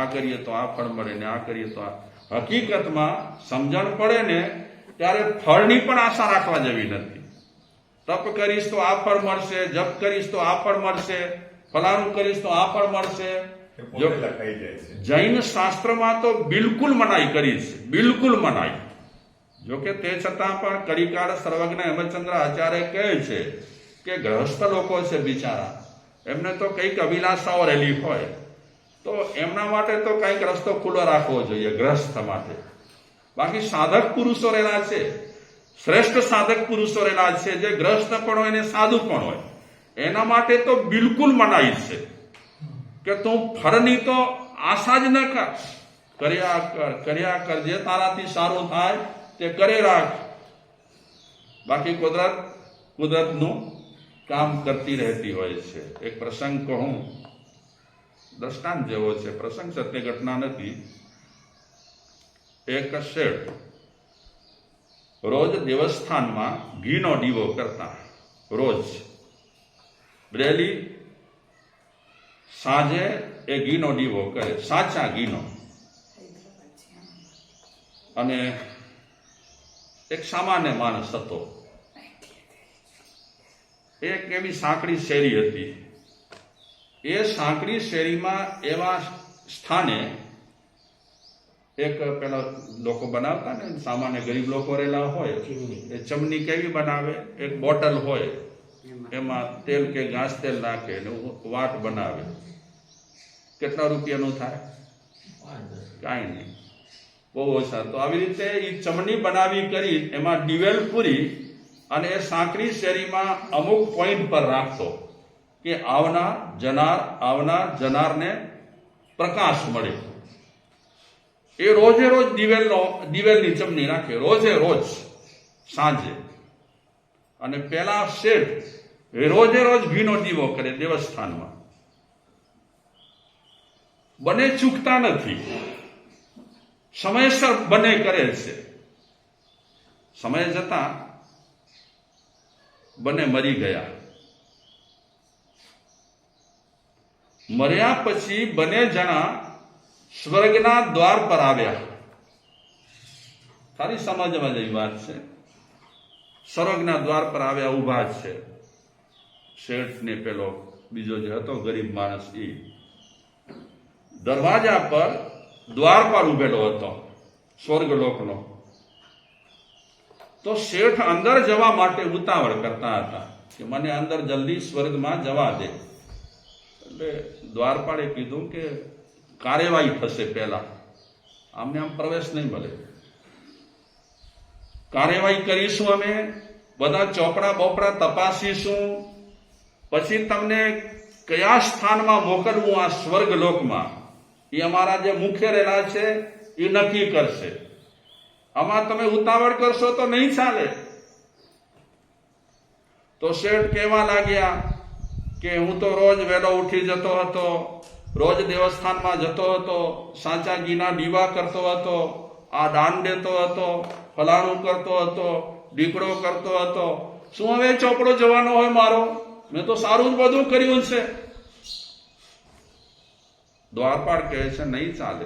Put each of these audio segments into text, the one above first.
આ કરીએ તો આ ફળ મળે ને આ કરીએ તો આ. હકીકતમાં સમજણ પડે ને ત્યારે ફળની પણ આશા રાખવા જેવી નથી. તપ કરીશ તો આ ફળ મળશે જપ કરીશ તો આ ફળ મળશે ફલાણું કરીશ તો આ ફળ મળશે. જૈન શાસ્ત્રમાં તો બિલકુલ મનાઈ કરી છે બિલકુલ મનાઈ. જોકે તે છતાં પણ કરિકાળ સર્વજ્ઞ હેમચંદ્ર આચાર્ય કહે છે કે ગ્રહસ્થ લોકો છે બિચારા. એમને તો કંઈક અભિલાષાઓ રહેલી હોય. તો એમના માટે તો કંઈક રસ્તો ખુલ્લો રાખવો જોઈએ ગ્રસ્થ માટે. બાકી સાધક પુરુષો રહેલા છે. શ્રેષ્ઠ સાધક પુરુષો રહેલા છે. જે ગ્રસ્ત પણ હોય ને સાધુ પણ હોય. એના માટે તો બિલકુલ મનાઈ છે. કે તું ફરની તો આશા જ ન કર. કર્યા કર કર્યા કર જે તારાથી સારું થાય, તે કરે રાખ. બાકી કુદરત, કુદરતનું કામ કરતી રહેતી હોય છે. એક પ્રસંગ કહું. દ્રષ્ટાંત જેવો છે. પ્રસંગ સત્ય ઘટના નથી. એક શેઠ રોજ દેવસ્થાનમાં ઘીનો દીવો કરતા. રોજ. ડેલી સાંજે એ ઘીનો દીવો કરે. સાચા ઘીનો. અને એક સામાન્ય માણસ હતો. એક એવી સાંકડી શેરી હતી. એ સાંકડી શેરીમાં એવા સ્થાને એક પેલા લોકો બનાવતા ને, સામાન્ય ગરીબ લોકો રહેલા હોય, એ ચમની કેવી બનાવે? એક બોટલ હોય, એમાં તેલ કે ઘાસ તેલ નાખે ને વાટ બનાવે. કેટલા રૂપિયાનું થાય? કાંઈ નહીં. બહુ ઓછા. તો આવી રીતે એ ચમની બનાવી કરી, એમાં ડિવેલ પૂરી અને એ સાંકડી શેરીમાં અમુક પોઈન્ટ પર રાખતો. કે આવનાર, જનાર, આવનાર, જનારને પ્રકાશ મળે. એ રોજે રોજ દિવેલનો, દિવેલની ચમની નાખે, રોજે રોજ, સાંજે. અને પેલા શેઠ રોજે રોજ ઘીનો દીવો કરે દેવસ્થાનમાં. બને ચૂકતા નથી. સમયસર બને કરે છે. સમય જતા બને મરી ગયા. મર્યા પછી બંને જણા સ્વર્ગના દ્વાર પર આવ્યા. ખાલી સમજવા જેવી વાત છે. સ્વર્ગના દ્વાર પર આવ્યા ઊભા છે. શેઠ ને પેલો બીજો જે હતો, ગરીબ માણસ એ દરવાજા પર દ્વાર પર ઉભેલો હતો, સ્વર્ગલોકનો. તો શેઠ અંદર જવા માટે ઉતાવળ કરતા હતા કે મને અંદર જલ્દી સ્વર્ગમાં જવા દે. એટલે દ્વારપાળે કીધું કે કાર્યવાહી થશે પહેલા. આમને આમ પ્રવેશ નહીં મળે. કાર્યવાહી કરીશું અમે, બધા ચોપડા બોપડા તપાસીશું. પછી તમને કયા સ્થાનમાં મોકલવું આ સ્વર્ગ લોકમાં એ અમારા જે મુખ્ય રહેલા છે, એ નક્કી કરશે. આમાં તમે ઉતાવળ કરશો તો નહીં ચાલે. તો શેઠ કહેવા લાગ્યા? કે હું તો રોજ વહેલો ઉઠી જતો હતો, રોજ દેવસ્થાનમાં જતો હતો સાચા ઘીના દીવા કરતો હતો, આ દાન દેતો હતો, ફલાણું કરતો હતો દીકડો કરતો હતો. શું હવે ચોપડો જવાનો હોય મારો? મેં તો સારું જ બધું કર્યું છે. દ્વારપાળ કહે છે, નહીં ચાલે.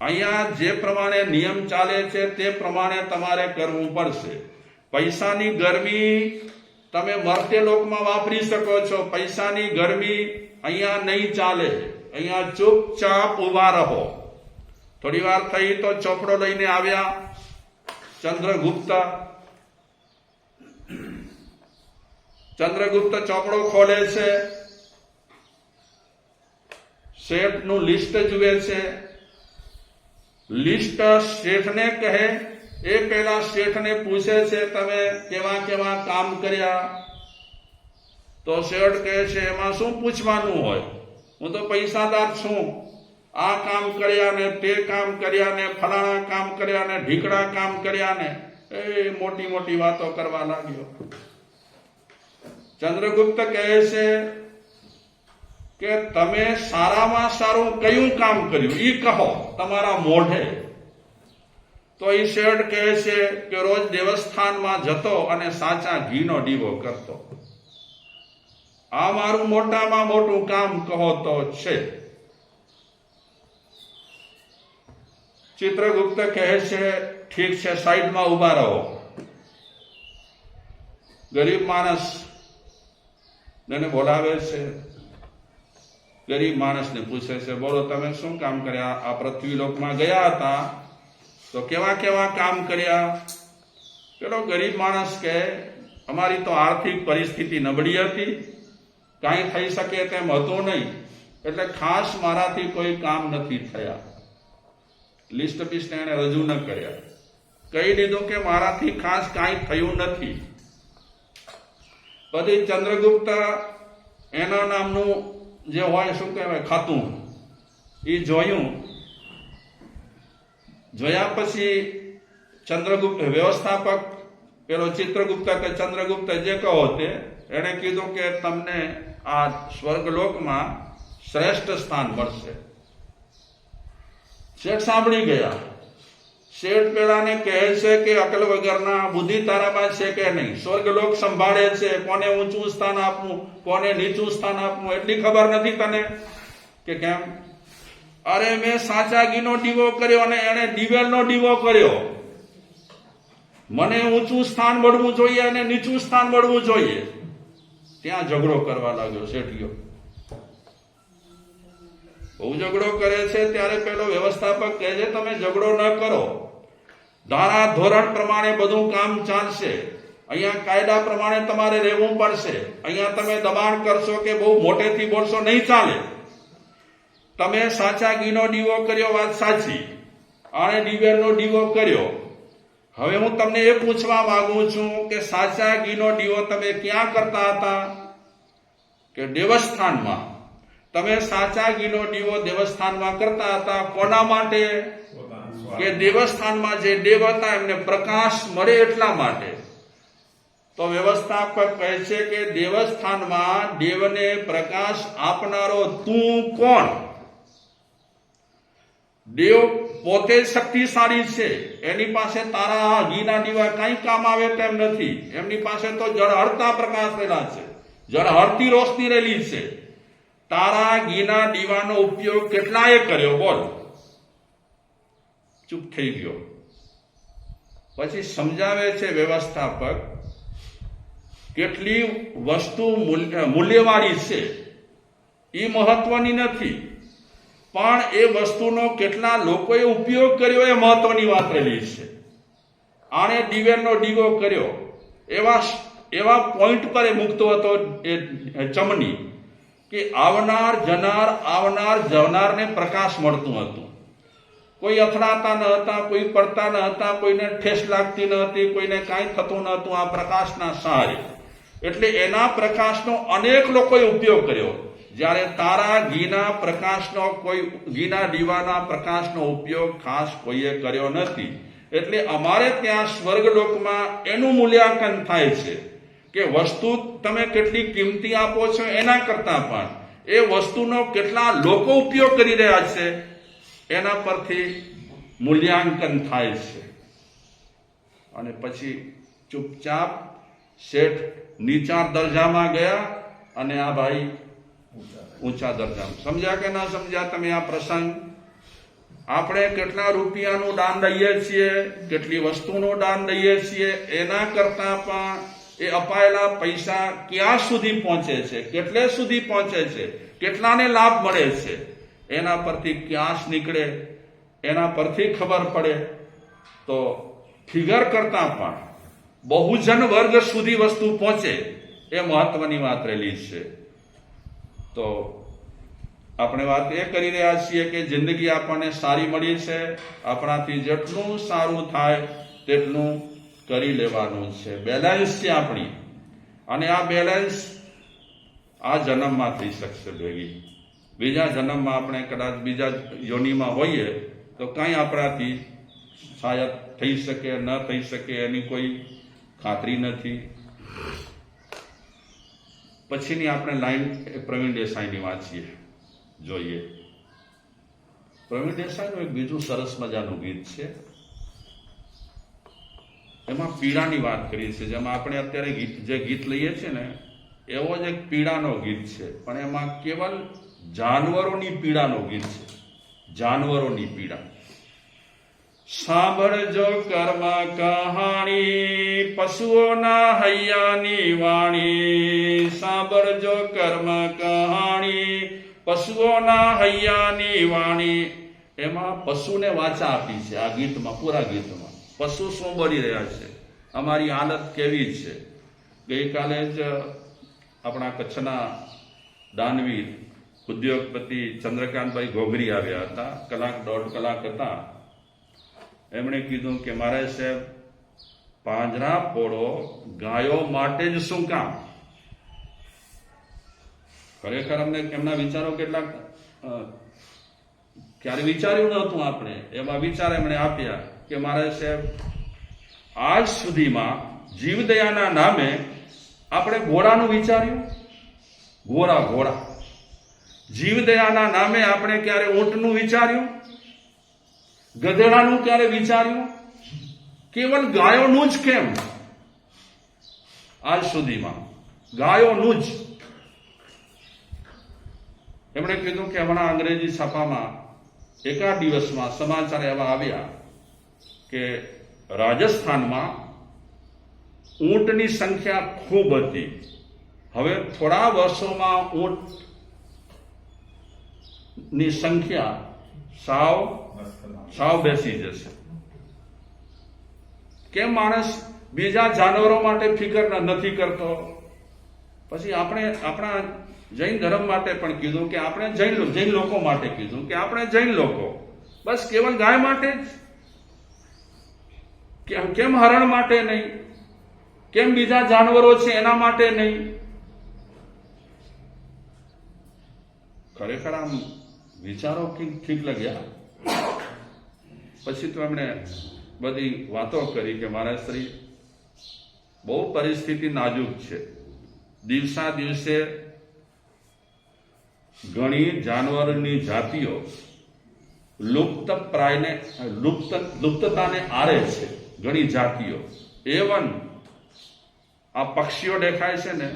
અહીંયા જે પ્રમાણે નિયમ ચાલે છે, તે પ્રમાણે તમારે કરવું પડશે. પૈસાની ગરમી તમે મર્ત્ય લોકમાં વાપરી શકો છો. પૈસાની ગરમી અહીંયા નહીં ચાલે અહીંયા ચૂપચાપ ઊભા રહો. થોડી વાર થઈ તો ચોપડો લઈને આવ્યા. ચંદ્રગુપ્ત ચંદ્રગુપ્ત ચોપડો ખોલે છે. શેઠનું લિસ્ટ જુએ છે. લિસ્ટ શેઠને કહે એ પેલા શેઠને પૂછે છે, તમે કેવા કેવા કામ કર્યા? તો શેઠ કહે છે, એમાં શું પૂછવાનું હોય? હું તો પૈસાદાર છું. આ કામ કર્યા ને તે કામ કર્યા ને ફલાણા કામ કર્યા ને ઢીકડા કામ કર્યા ને. એ મોટી મોટી વાતો કરવા લાગ્યો. ચંદ્રગુપ્ત કહે છે કે, તમે સારામાં સારું કયું કામ કર્યું? એ કહો, તમારા મોઢે. તો એ શેઠ કહે છે કે રોજ દેવસ્થાનમાં જતો અને સાચા ઘીનો દીવો કરતો. આ મારું મોટામાં મોટું કામ કહો તો છે. ચિત્રગુપ્ત કહે છે, ઠીક છે, સાઈડમાં ઊભા રહો. ગરીબ માણસ એને બોલાવે છે. ગરીબ માણસને પૂછે છે, બોલો, તમે શું કામ કર્યા? આ પૃથ્વી લોકમાં ગયા હતા? તો કેવા કેવા કામ કર્યા? પેલો ગરીબ માણસ કે, અમારી તો આર્થિક પરિસ્થિતિ નબળી હતી, કાંઈ થઈ શકે તેમ હતું નહીં, એટલે ખાસ મારાથી કોઈ કામ નથી થયા. લિસ્ટ બિસ્ટ એણે રજૂ ન કર્યા. કહી દીધું કે મારાથી ખાસ કાંઈ થયું નથી. પછી ચંદ્રગુપ્ત એના નામનું જે હોય શું કહેવાય, ખાતું એ જોયું જોયા પછી ચંદ્રગુપ્ત, વ્યવસ્થાપક, પેલો ચિત્રગુપ્ત કે ચંદ્રગુપ્ત જે કહો તે, એણે કીધું કે તમને આ સ્વર્ગલોકમાં શ્રેષ્ઠ સ્થાન મળશે. શેઠ સાંભળી ગયા. શેઠ પેલાને કહે છે કે અકલ વગરના બુદ્ધિ તારામાં છે કે નહીં? સ્વર્ગલોક સંભાળે છે. કોને ઊંચું સ્થાન આપવું, કોને નીચું સ્થાન આપવું, એટલી ખબર નથી તને? કે કેમ? અરે મેં સાચા ઘીનો દીવો કર્યો અને એણે દિવેલનો દીવો કર્યો. મને ઊંચું સ્થાન મળવું જોઈએ અને નીચું સ્થાન મળવું જોઈએ. ત્યાં ઝઘડો કરવા લાગ્યો શેઠિયો બહુ ઝઘડો કરે છે ત્યારે પેલો વ્યવસ્થાપક કહે છે, તમે ઝઘડો ન કરો. ધારા ધોરણ પ્રમાણે બધું કામ ચાલશે. અહીંયા કાયદા પ્રમાણે તમારે રહેવું પડશે. અહીંયા તમે દબાણ કરશો કે બહુ મોટેથી બોલશો નહીં ચાલે. તમે સાચા ઘીનો દીવો કર્યો, વાત સાચી. અને દિવેલનો દીવો કર્યો. હવે હું તમને એ પૂછવા માંગુ છું કે સાચા ઘીનો દીવો તમે ક્યાં કરતા હતા? કે દેવસ્થાનમાં? તમે સાચા ઘીનો દીવો દેવસ્થાનમાં કરતા હતા કોના માટે? કે દેવસ્થાનમાં જે દેવ હતા એમને પ્રકાશ મળે એટલા માટે. તો વ્યવસ્થાપક કહે છે કે દેવસ્થાનમાં દેવને પ્રકાશ આપનારો તું કોણ? દેવ પોતે શક્તિશાળી છે. એની પાસે તારા ઘીના દીવા કઈ કામ આવે તેમ નથી. એમની પાસે તો જળહરતા પ્રકાશ રહેલા છે. જળહરતી રોશની રહેલી છે. તારા ઘીના દીવાનો ઉપયોગ કેટલાએ કર્યો? બોલ. ચૂપ થઈ ગયો. પછી સમજાવે છે વ્યવસ્થાપક, કેટલી વસ્તુ મૂલ્ય- મૂલ્યવાળી છે. એ મહત્વની નથી. પણ એ વસ્તુનો કેટલા લોકોએ ઉપયોગ કર્યો એ મહત્વની વાત રહેલી છે. આણે દિવેલનો ડીગો કર્યો. એવા એવા પોઈન્ટ પર એ મૂકતો હતો એ ચમની કે આવનાર, જનાર, આવનાર જનારને પ્રકાશ મળતું હતું. કોઈ અથડાતા ન હતા, કોઈ પડતા ન હતા, કોઈને ઠેસ લાગતી ન હતી, કોઈને કાંઈ થતું ન હતું, આ પ્રકાશના સહારે. એટલે એના પ્રકાશનો અનેક લોકોએ ઉપયોગ કર્યો. જ્યારે તારા ઘીના પ્રકાશનો કોઈ ઘીના દીવાના પ્રકાશનો ઉપયોગ ખાસ કોઈએ કર્યો નથી, એટલે અમારે ત્યાં સ્વર્ગલોકમાં એનું મૂલ્યાંકન થાય છે કે વસ્તુ તમે કેટલી કિંમતી આપો છો એના કરતાં પણ, એ વસ્તુનો કેટલા લોકો ઉપયોગ કરી રહ્યા છે એના પરથી મૂલ્યાંકન થાય છે. અને પછી ચૂપચાપ શેઠ નીચા દરજામાં ગયા અને આ ભાઈ ઊંચા દરજામાં. સમજ્યા કે ના સમજ્યા તમે આ પ્રસંગ? આપણે કેટલા રૂપિયાનું દાન દઈએ છીએ, કેટલી વસ્તુનું દાન દઈએ છીએ, એના કરતા પણ એ અપાયેલા પૈસા ક્યાં સુધી પહોંચે છે, કેટલે સુધી પહોંચે છે, કેટલાને લાભ મળે છે, એના પરથી ક્યાંશ નીકળે, એના પરથી ખબર પડે. તો ફિગર કરતા પણ બહુજન વર્ગ સુધી વસ્તુ પહોંચે એ મહત્વની વાત રહેલી છે. તો આપણે વાત એ કરી રહ્યા છીએ કે જિંદગી આપણને સારી મળી છે, આપણાથી જેટલું સારું થાય તેટલું કરી લેવાનું છે. બેલેન્સ છે આપણી. અને આ બેલેન્સ આ જન્મમાં થઈ શકશે ભેગી. બીજા જન્મમાં આપણે કદાચ બીજા યોનિમાં હોઈએ તો કાંઈ આપણાથી શાયદ થઈ શકે, ન થઈ શકે એની કોઈ ખાતરી નથી. પછીની આપણે લાઈન પ્રવીણ દેસાઈની વાંચીએ, જોઈએ. પ્રવીણ દેસાઈનું એક બીજું સરસ મજાનું ગીત છે. એમાં પીડાની વાત કરી છે જેમાં આપણે અત્યારે ગીત, જે ગીત લઈએ છીએ ને, એવો જ એક પીડાનો ગીત છે. પણ એમાં કેવલ જાનવરોની પીડાનો ગીત છે. જાનવરોની પીડા સાંભળજો કર્મ કહાણી પશુઓના હૈયાની વાણી. સાંભળજો કર્મ કહાણી પશુઓના હૈયાની વાણી. એમાં પશુને વાચા આપી છે આ ગીતમાં, પૂરા ગીતમાં. પશુ શું બોલી રહ્યા છે? અમારી હાલત કેવી છે? ગઈકાલે જ આપણા કચ્છના દાનવીર ઉદ્યોગપતિ ચંદ્રકાંતભાઈ ગોગરી આવ્યા હતા. કલાક દોઢ કલાક હતા. એમણે કીધું કે મારે સાહેબ, પાંજરા ફોડો ગાયો માટે જ શું કામ? ખરેખર અમને એમના વિચારો કેટલાક ક્યારે વિચાર્યું નહોતું આપણે. એવા વિચાર એમણે આપ્યા કે મારે સાહેબ, આજ સુધીમાં જીવદયાના નામે આપણે ઘોડાનું વિચાર્યું? ઘોડા ઘોડા. જીવદયાના નામે આપણે ક્યારે ઊંટનું વિચાર્યું? ગધેડાનું ક્યારે વિચાર્યું કેવલ ગાયોનું જ કેમ? આજ સુધીમાં ગાયોનું જ. એમણે કીધું કે હમણાં અંગ્રેજી છાપામાં એકાદ દિવસમાં સમાચાર એવા આવ્યા કે રાજસ્થાનમાં ઊંટની સંખ્યા ખૂબ હતી. હવે થોડા વર્ષોમાં ઊંટની સંખ્યા સાવ સાવ બેસી જશે. કેમ માણસ બીજા જાનવરો માટે ફિકર નથી કરતો? પછી આપણે આપણા જૈન ધર્મ માટે પણ કીધું કે આપણે જૈન જૈન લોકો માટે કીધું કે આપણે જૈન લોકો. બસ કેવલ ગાય માટે જ. કેમ કેમ હરણ માટે નહીં? કેમ બીજા જાનવરો છે એના માટે નહીં? ખરેખર આમ વિચારો ઠીક લાગ્યા. પછી તો એમણે બધી વાતો કરી કે મારા શ્રી બહુ પરિસ્થિતિ નાજુક છે. દિવસા દિવસે ઘણી જાનવરની જાતિઓ લુપ્ત પ્રાયને લુપ્ત લુપ્તતાને આરે છે, ઘણી જાતિઓ. એવન આ પક્ષીઓ દેખાય છે ને,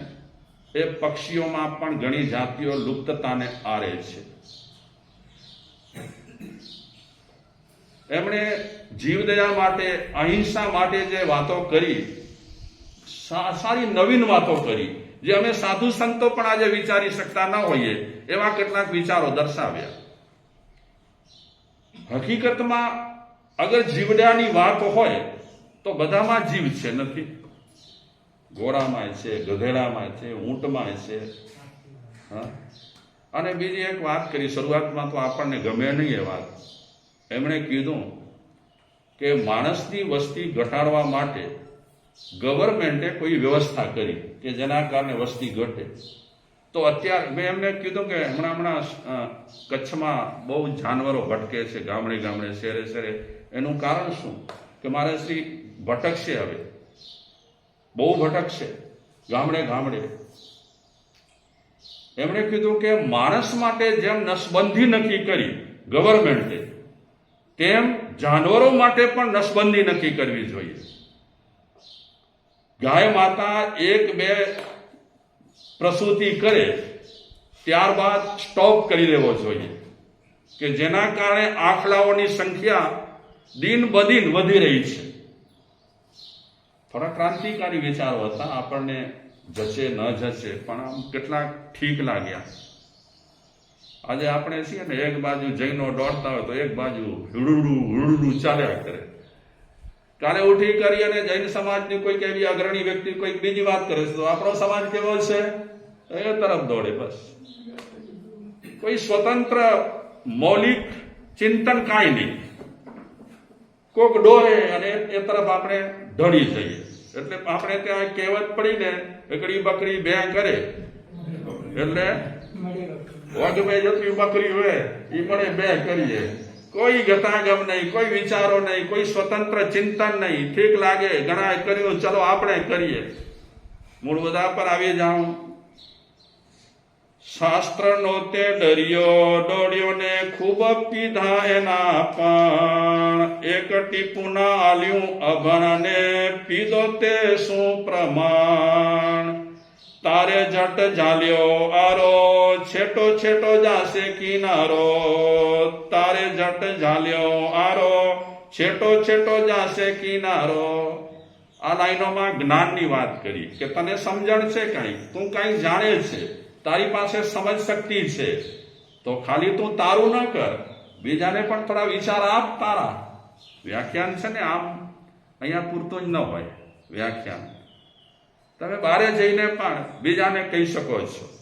એ પક્ષીઓમાં પણ ઘણી જાતિઓ લુપ્તતાને આરે છે. એમણે જીવદયા માટે, અહિંસા માટે જે વાતો કરી સારી નવીન વાતો કરી, જે અમે સાધુ સંતો પણ આજે વિચારી શકતા ન હોઈએ, એવા કેટલાક વિચારો દર્શાવ્યા. હકીકતમાં અગર જીવડાની વાત હોય, તો બધામાં જીવ છે નથી. ઘોડામાં છે, ગધેડામાં છે, ઊંટમાં છે. અને બીજી એક વાત કરી, શરૂઆતમાં તો આપણને ગમે નહીં એ વાત. એમણે કીધું કે માણસની વસ્તી ઘટાડવા માટે ગવર્મેન્ટે કોઈ વ્યવસ્થા કરી કે જેના કારણે વસ્તી ઘટે. તો અત્યારે મેં એમને કીધું કે હમણાં હમણાં કચ્છમાં બહુ જાનવરો ભટકે છે, ગામડે ગામડે, શહેરે શહેરે. એનું કારણ શું? કે મારે શ્રી ભટકશે હવે. બહુ ભટકશે, ગામડે ગામડે. એમણે કીધું કે માણસ માટે જેમ નસબંધી નક્કી કરી ગવર્મેન્ટે તેમ જાનવરો માટે પણ નસબંધી નક્કી કરવી જોઈએ. ગાય માતા એક બે પ્રસૂતિ કરે, ત્યારબાદ સ્ટોપ કરી દેવો જોઈએ કે જેના કારણે આખલાઓની સંખ્યા દિન બદિન વધી રહી છે. થોડા ક્રાંતિકારી વિચારો હતા, આપણને જશે ન જશે, પણ આમ કેટલાક ઠીક લાગ્યા. આજે આપણે છીએ ને, એક બાજુ જૈનો દોડતા હોય તો એક બાજુ હુડુડું હુડુડું ચાલ્યા કરે. કાલે ઉઠી કરી અને જૈન સમાજની કોઈક એવી અગ્રણી વ્યક્તિ કોઈક બીજી વાત કરે છે, તો આપણો સમાજ કેવો છે? એ તરફ દોડે બસ. કોઈ સ્વતંત્ર, મૌલિક ચિંતન કાંઈ નહીં. કોક ડોરે અને એ તરફ આપણે ઢળી જઈએ. એટલે આપણે ત્યાં કહેવત પડીને, એકડી બકરી બે કરે. એટલે વગમે જતી બકરી હોય એ મને બે કરીએ. કોઈ ગતાગમ નહીં, કોઈ વિચારો નહીં, કોઈ સ્વતંત્ર ચિંતન નહીં. ઠીક લાગે ઘણા કર્યું, ચલો આપણે કરીએ. મૂળ બધા પર આવી જાઉં. શાસ્ત્રનો તે દરિયો દોડ્યો ને ખૂબ પીધા એના પણ. એક ટીપુના આલ્યું અભણને પીધો તે શું પ્રમાણ? તારે જટ ઝાલ્યો આરો, છેટો છેટો જાશે કિનારો. તારે જટ ઝાલ્યો આરો, છેટો છેટો જાશે કિનારો. આ લાઈનોમાં જ્ઞાનની વાત કરી કે તને સમજણ છે કઈ? તું કઈ જાણે છે? તારી પાસે સમજ શક્તિ છે? તો ખાલી તું તારું ન કર. બીજાને પણ થોડા વિચાર આપ તારા. વ્યાખ્યાન છે ને આમ, અહીંયા પૂરતું જ ન હોય. વ્યાખ્યાન. તમે બારે જઈને પણ બીજાને કહી શકો છો.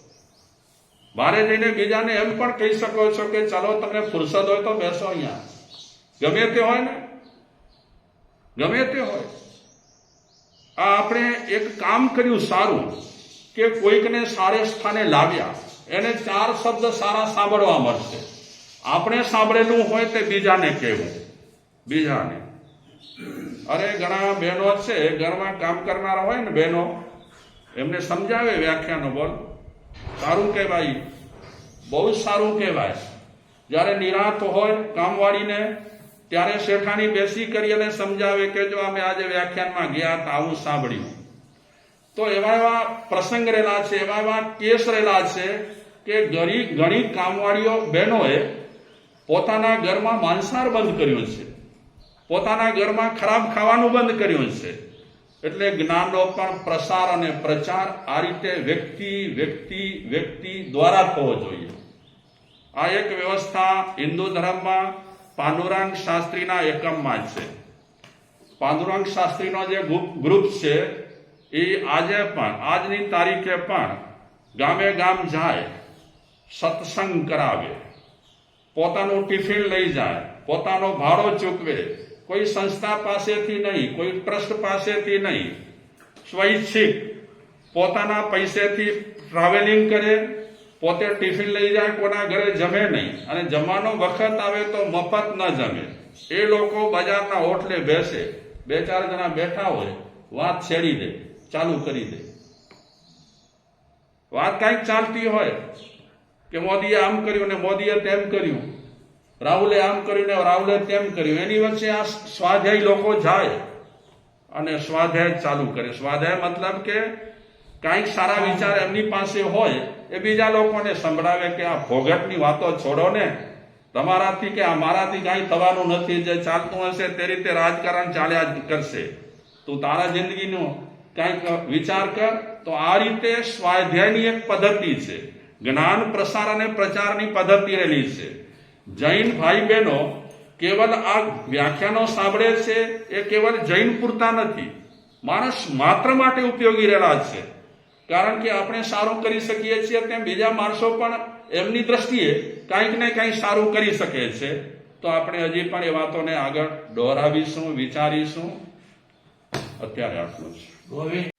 બારે જઈને બીજાને એમ પણ કહી શકો છો કે ચાલો તમને ફુરસદ હોય તો બેસો અહીંયા. ગમે તે હોય ને. ગમે તે હોય. આ આપણે એક કામ કર્યું સારું કે કોઈકને સારે સ્થાને લાવ્યા. એને ચાર શબ્દ સારા સાંભળવા મળશે. આપણે સાંભળેલું હોય તે બીજાને કહેવું. બીજાને. અરે, ઘણા બહેનો છે, ઘરમાં કામ કરનારા હોય ને બહેનો, એમને સમજાવે વ્યાખ્યાનો, બોલ. સારું કહેવાય. બહુ સારું કહેવાય. જ્યારે નિરાત હોય કામવાળીને, ત્યારે શેઠાણી બેસી કરી અને સમજાવે કે જો અમે આજે વ્યાખ્યાનમાં ગયા હતા, આવું સાંભળ્યું. તો એવા એવા પ્રસંગ રહેલા છે, એવા એવા કેસ રહેલા છે કે ઘણી ઘણી કામવાળીઓ બહેનોએ પોતાના ઘરમાં માંસાર બંધ કર્યો છે. પોતાના ઘરમાં ખરાબ ખાવાનું બંધ કર્યું છે. એટલે જ્ઞાનનો પણ પ્રસાર અને પ્રચાર આ રીતે વ્યક્તિ વ્યક્તિ વ્યક્તિ દ્વારા થવો જોઈએ. આ એક વ્યવસ્થા હિન્દુ ધર્મમાં પાંડુરંગ શાસ્ત્રીના એકમમાં છે. પાંડુરંગ શાસ્ત્રીનો જે ગ્રુપ છે, એ આજે પણ, આજની તારીખે પણ ગામે ગામ જાય, સત્સંગ કરાવે. પોતાનું ટિફિન લઈ જાય, પોતાનો ભાડો ચૂકવે કોઈ સંસ્થા પાસેથી નહીં, કોઈ ટ્રસ્ટ પાસેથી નહીં. સ્વૈચ્છિક પોતાના પૈસેથી ટ્રાવેલિંગ કરે, પોતે ટિફિન લઈ જાય, કોના ઘરે જમે નહીં. અને જમવાનો વખત આવે તો મફત ન જમે. એ લોકો બજારના હોટલે બેસે, બે ચાર જણા બેઠા હોય, વાત છેડી દે, ચાલુ કરી દે. વાત કાંઈક ચાલતી હોય કે મોદીએ આમ કર્યું ને મોદીએ તેમ કર્યું. રાહુલે આમ કર્યું ને રાહુલે તેમ કર્યું. એની વચ્ચે આ સ્વાધ્યાય લોકો જાય અને સ્વાધ્યાય ચાલુ કરે. સ્વાધ્યાય મતલબ કે કાંઈક સારા વિચાર એમની પાસે હોય એ બીજા લોકોને સંભળાવે કે આ ભોગટની વાતો છોડો ને. તમારાથી કે અમારાથી કાંઈ થવાનું નથી. જે ચાલતું હશે તે રીતે રાજકારણ ચાલ્યા જ કરશે. તું તારા જિંદગીનો કાંઈક વિચાર કર. તો આ રીતે સ્વાધ્યાયની એક પદ્ધતિ છે. જ્ઞાન પ્રસાર અને પ્રચારની પદ્ધતિ રહેલી છે. જૈન ભાઈ બહેનો કેવલ આ વ્યાખ્યાનો સાંભળે છે, એ કેવલ જૈન પૂરતા નથી. માણસ માત્ર માટે ઉપયોગી રહેલા છે. કારણ કે આપણે સારું કરી શકીએ છીએ તેમ બીજા માણસો પણ એમની દ્રષ્ટિએ કંઈક ને કંઈક સારું કરી શકે છે. તો આપણે હજી પણ એ વાતોને આગળ દોહરાવીશું વિચારીશું. અત્યારે આટલું ગોવિંદ.